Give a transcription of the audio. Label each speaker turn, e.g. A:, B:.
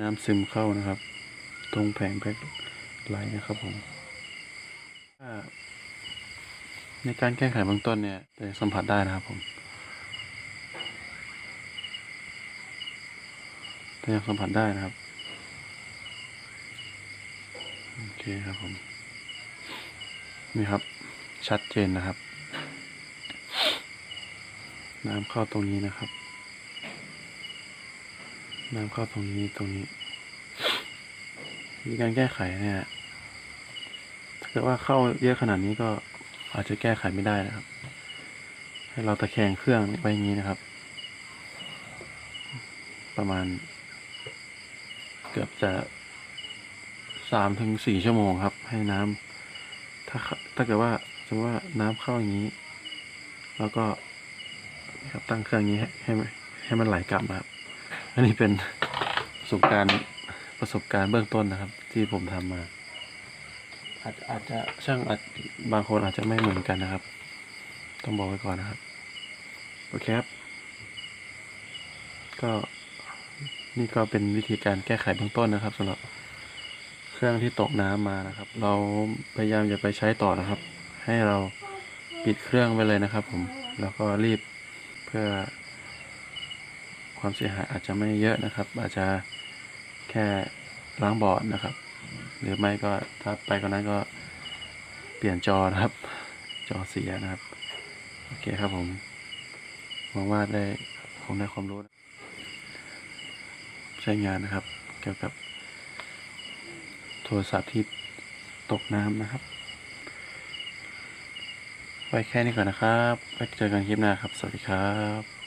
A: น้ำซึมเข้านะครับ ตรงแผงแพ็คไลท์นะครับผมถ้าในการแก้ไขเบื้องต้นเนี่ยจะสัมผัสได้นะครับผมแต่ยังสัมผัสได้นะครับ โอเคครับผม นี่ครับ ชัดเจนนะครับ น้ำเข้าตรงนี้นะครับ น้ำเข้าตรงนี้ตรงนี้ มีการแก้ไขเนี่ย ถ้าเกิดว่าเข้าเยอะขนาดนี้ก็อาจจะแก้ไขไม่ได้นะครับ ให้เราตะแคงเครื่องไว้อย่างนี้นะครับ ประมาณ เกือบจะสามถึงสี่ชั่วโมงครับ ให้น้ำถ้าถ้าเกิดว่าสมมติว่าน้ำเข้าอย่างนี้ แล้วก็ครับตั้งเครื่องนี้ให้ให้ให้มันไหลกลับนะครับ อันนี้เป็นประสบการณ์ประสบการณ์เบื้องต้นนะครับ ที่ผมทำมา อาจอาจจะช่างอาจบางคนอาจจะไม่เหมือนกันนะครับ ต้องบอกไว้ก่อนนะครับโอเคครับ ก็นี่ก็เป็นวิธีการแก้ไขเบื้องต้นนะครับสำหรับเครื่องที่ตกน้ำมานะครับ เราพยายามอย่าไปใช้ต่อนะครับ ให้เราปิดเครื่องไว้เลยนะครับ ผมแล้วก็รีบเพื่อ ความเสียหายอาจจะไม่เยอะนะครับ อาจจะแค่ล้างบอร์ดนะครับ หรือไม่ก็ถ้าไปกว่านั้นก็เปลี่ยนจอนะครับ จอเสียนะครับ โอเคครับผมหวังว่าได้คงได้ความรู้ ใช้งานนะครับ เกี่ยวกับโทรศัพท์ที่ตกน้ำนะครับ ไว้แค่นี้ก่อนนะครับ ไว้เจอกันคลิปหน้าครับ สวัสดีครับ